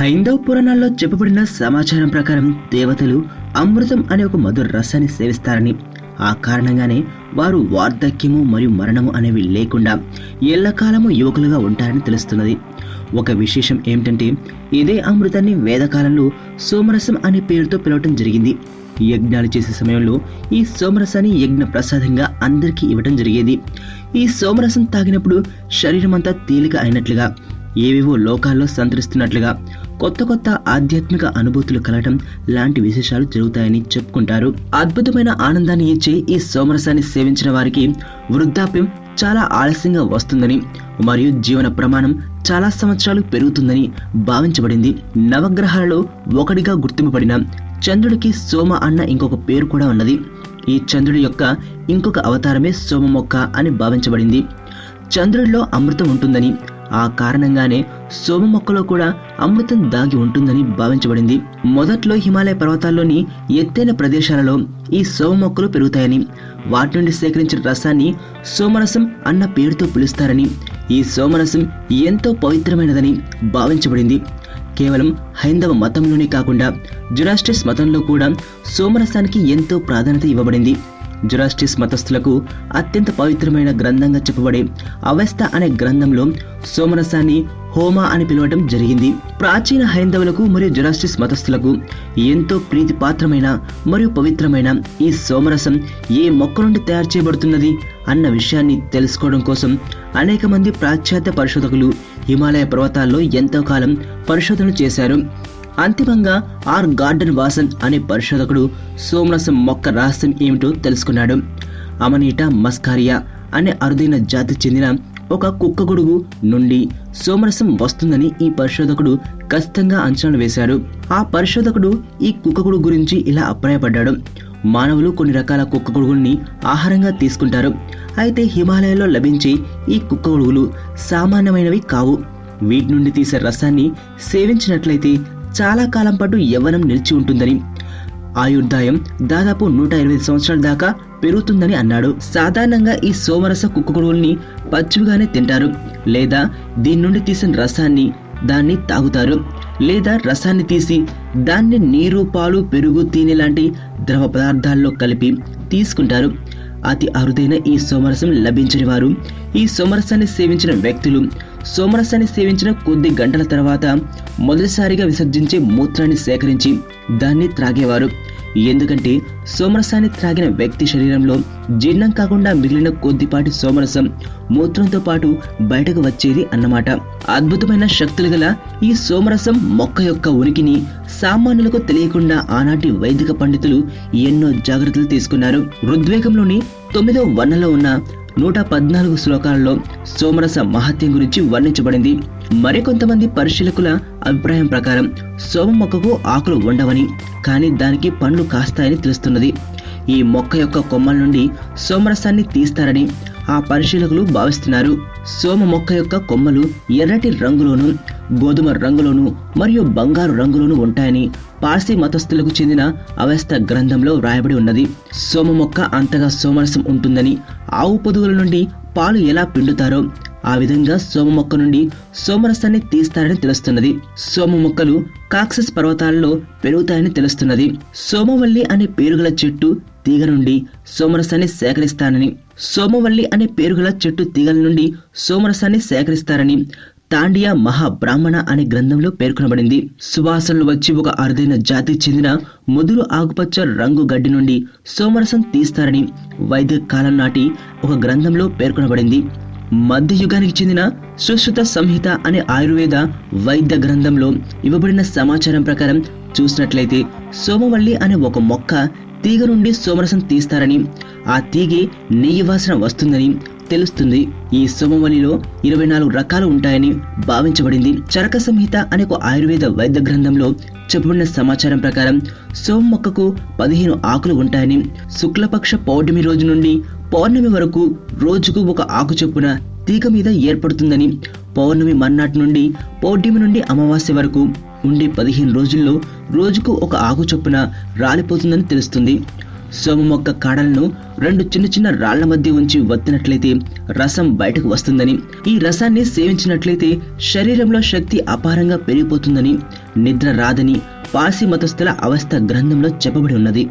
హైందవ పురాణాల్లో చెప్పబడిన సమాచారం ప్రకారం దేవతలు అమృతం అనే ఒక మధుర రసాన్ని సేవిస్తారని. ఆ కారణంగానే వారు వార్ధక్యము మరియు మరణము అనేవి లేకుండా ఎల్లకాలము యువకులుగా ఉంటారని తెలుస్తున్నది. ఒక విశేషం ఏమిటంటే ఇదే అమృతాన్ని వేదకాలంలో సోమరసం అనే పేరుతో పిలవటం జరిగింది. యజ్ఞాలు చేసే సమయంలో ఈ సోమరసాన్ని యజ్ఞ ప్రసాదంగా అందరికీ ఇవ్వటం జరిగేది. ఈ సోమరసం తాగినప్పుడు శరీరం అంతా తేలిక అయినట్లుగా ఏవేవో లోకాల్లో సంతరిస్తున్నట్లుగా కొత్త కొత్త ఆధ్యాత్మిక అనుభూతులు కలగటం లాంటి విశేషాలు జరుగుతాయని చెప్పుకుంటారు. అద్భుతమైన ఆనందాన్ని ఇచ్చే ఈ సోమరసాన్ని సేవించిన వారికి వృద్ధాప్యం చాలా ఆలస్యంగా వస్తుందని మరియు జీవన ప్రమాణం చాలా సంవత్సరాలు పెరుగుతుందని భావించబడింది. నవగ్రహాలలో ఒకటిగా గుర్తింపబడిన చంద్రుడికి సోమ అన్న ఇంకొక పేరు కూడా ఉన్నది. ఈ చంద్రుడి యొక్క ఇంకొక అవతారమే సోమ మొక్క అని భావించబడింది. చంద్రుడిలో అమృతం ఉంటుందని ఆ కారణంగానే సోమ మొక్కలో కూడా అమృతం దాగి ఉంటుందని భావించబడింది. మొదట్లో హిమాలయ పర్వతాల్లోని ఎత్తైన ప్రదేశాలలో ఈ సోమ మొక్కలు పెరుగుతాయని వాటి నుండి సేకరించిన రసాన్ని సోమరసం అన్న పేరుతో పిలుస్తారని ఈ సోమరసం ఎంతో పవిత్రమైనదని భావించబడింది. కేవలం హైందవ మతంలోనే కాకుండా జురాస్టిస్ మతంలో కూడా సోమరసానికి ఎంతో ప్రాధాన్యత ఇవ్వబడింది. జురాస్టిస్ మతస్థులకు అత్యంత పవిత్రమైన గ్రంథంగా చెప్పబడే అవస్థ అనే గ్రంథంలో సోమరసాన్ని హోమా అని పిలవటం జరిగింది. ప్రాచీన హైందవులకు మరియు జురాస్టిస్ మతస్థులకు ఎంతో ప్రీతిపాత్రమైన మరియు పవిత్రమైన ఈ సోమరసం ఏ మొక్క నుండి తయారు చేయబడుతున్నది అన్న విషయాన్ని తెలుసుకోవడం కోసం అనేక మంది పాశ్చాత్య పరిశోధకులు హిమాలయ పర్వతాల్లో ఎంతో కాలం పరిశోధనలు చేశారు. అంతిమంగా ఆర్ గార్డెన్ వాసన్ అనే పరిశోధకుడు సోమరసం మొక్క రహస్యం ఏమిటో తెలుసుకున్నాడు. అమనీటా మస్కారియా అనే అరుదైన జాతి చెందిన ఒక కుక్క గొడుగు నుండి సోమరసం వస్తుందని ఈ పరిశోధకుడు ఖచ్చితంగా అంచనాలు వేశాడు. ఆ పరిశోధకుడు ఈ కుక్క గొడుగు గురించి ఇలా అభిప్రాయపడ్డాడు. మానవులు కొన్ని రకాల కుక్క గొడుగుల్ని ఆహారంగా తీసుకుంటారు. అయితే హిమాలయాల్లో లభించే ఈ కుక్క గొడుగులు సామాన్యమైనవి కావు. వీటి నుండి తీసే రసాన్ని సేవించినట్లయితే చాలా కాలం పాటు యవ్వనం నిలిచి ఉంటుందని. ఆయుర్దాయం దాదాపు నూట ఇరవై సంవత్సరాల దాకా పెరుగుతుందని అన్నాడు. సాధారణంగా ఈ సోమరస కుక్కగొడుగుల్ని పచ్చివిగానే తింటారు. లేదా దీని నుండి తీసిన రసాన్ని దాన్ని తాగుతారు. లేదా రసాన్ని తీసి దాన్ని నీరు పాలు పెరుగు తేనె లాంటి ద్రవ పదార్థాల్లో కలిపి తీసుకుంటారు. అతి అరుదైన ఈ సోమరసం లభించని వారు ఈ సోమరసాన్ని సేవించిన వ్యక్తులు సోమరసాన్ని సేవించిన కొద్ది గంటల తర్వాత మొదటిసారిగా విసర్జించే మూత్రాన్ని సేకరించి దాన్ని త్రాగేవారు. ఎందుకంటే సోమరసాన్ని త్రాగిన వ్యక్తి శరీరంలో జీర్ణం కాకుండా మిగిలిన కొద్దిపాటి సోమరసం మూత్రంతో పాటు బయటకు వచ్చేది అన్నమాట. అద్భుతమైన శక్తులు గల ఈ సోమరసం మొక్క యొక్క ఉనికిని సామాన్యులకు తెలియకుండా ఆనాటి వైదిక పండితులు ఎన్నో జాగ్రత్తలు తీసుకున్నారు. ఋద్వేగంలోని తొమ్మిదో వర్ణంలో ఉన్న నూట పద్నాలుగు శ్లోకాలలో సోమరస మహత్యం గురించి వర్ణించబడింది. మరికొంతమంది పరిశీలకుల అభిప్రాయం ప్రకారం సోమ మొక్కకు ఆకులు ఉండవని కానీ దానికి పండ్లు కాస్తాయని తెలుస్తున్నది. ఈ మొక్క యొక్క కొమ్మల నుండి సోమరసాన్ని తీస్తారని ఆ పరిశీలకులు భావిస్తున్నారు. సోమ మొక్క యొక్క కొమ్మలు ఎర్రటి రంగులోను గోధుమ రంగులోను మరియు బంగారు రంగులోను ఉంటాయని పార్సీ మతస్థులకు చెందిన అవస్థ గ్రంథంలో వ్రాయబడి ఉన్నది. సోమ మొక్క అంతగా సోమరసం ఉంటుందని ఆవు పొదుగుల నుండి పాలు ఎలా పిండుతారో ఆ విధంగా సోమ మొక్క నుండి సోమరసాన్ని తీస్తారని తెలుస్తున్నది. సోమ మొక్కలు కాక్సస్ పర్వతాలలో పెరుగుతాయని తెలుస్తున్నది. సోమవల్లి అనే పేరుగల చెట్టు తీగ నుండి సోమరసాన్ని సేకరిస్తానని. సోమవల్లి అనే పేరుగల చెట్టు తీగల నుండి సోమరసాన్ని సేకరిస్తారని తాండియా మహాబ్రాహ్మణ అనే గ్రంథంలో పేర్కొనబడింది. సువాసనలు వచ్చి ఒక అరుదైన జాతికి చెందిన ముదురు ఆకుపచ్చ రంగు గడ్డి నుండి సోమరసం తీస్తారని వైదిక కాలం నాటి ఒక గ్రంథంలో పేర్కొనబడింది. మధ్యయుగానికి చెందిన సుశ్రుత సంహిత అనే ఆయుర్వేద వైద్య గ్రంథంలో ఇవ్వబడిన సమాచారం ప్రకారం చూసినట్లయితే సోమవల్లి అనే ఒక మొక్క తీగ నుండి సోమరసం తీస్తారని ఆ తీగి నెయ్యి వాసన వస్తుందని తెలుస్తుంది. ఈ సోమవల్లిలో ఇరవై నాలుగు రకాలు ఉంటాయని భావించబడింది. చరక సంహిత అనే ఒక ఆయుర్వేద వైద్య గ్రంథంలో చెప్పబడిన సమాచారం ప్రకారం సోమ మొక్కకు పదిహేను ఆకులు ఉంటాయని శుక్లపక్ష పౌర్ణమి రోజు నుండి పౌర్ణమి వరకు రోజుకు ఒక ఆకు చొప్పున తీగ మీద ఏర్పడుతుందని పౌర్ణమి మర్నాటి నుండి పౌర్ణమి నుండి అమావాస్య వరకు ఉండే పదిహేను రోజుల్లో రోజుకు ఒక ఆకు చొప్పున రాలిపోతుందని తెలుస్తుంది. సోమ మొక్క కాడలను రెండు చిన్న చిన్న రాళ్ళ మధ్య ఉంచి వత్తినట్లయితే రసం బయటకు వస్తుందని ఈ రసాన్ని సేవించినట్లయితే శరీరంలో శక్తి అపారంగా పెరిగిపోతుందని నిద్ర రాదని పార్సీ మతస్థుల అవస్థ గ్రంథంలో చెప్పబడి ఉన్నది.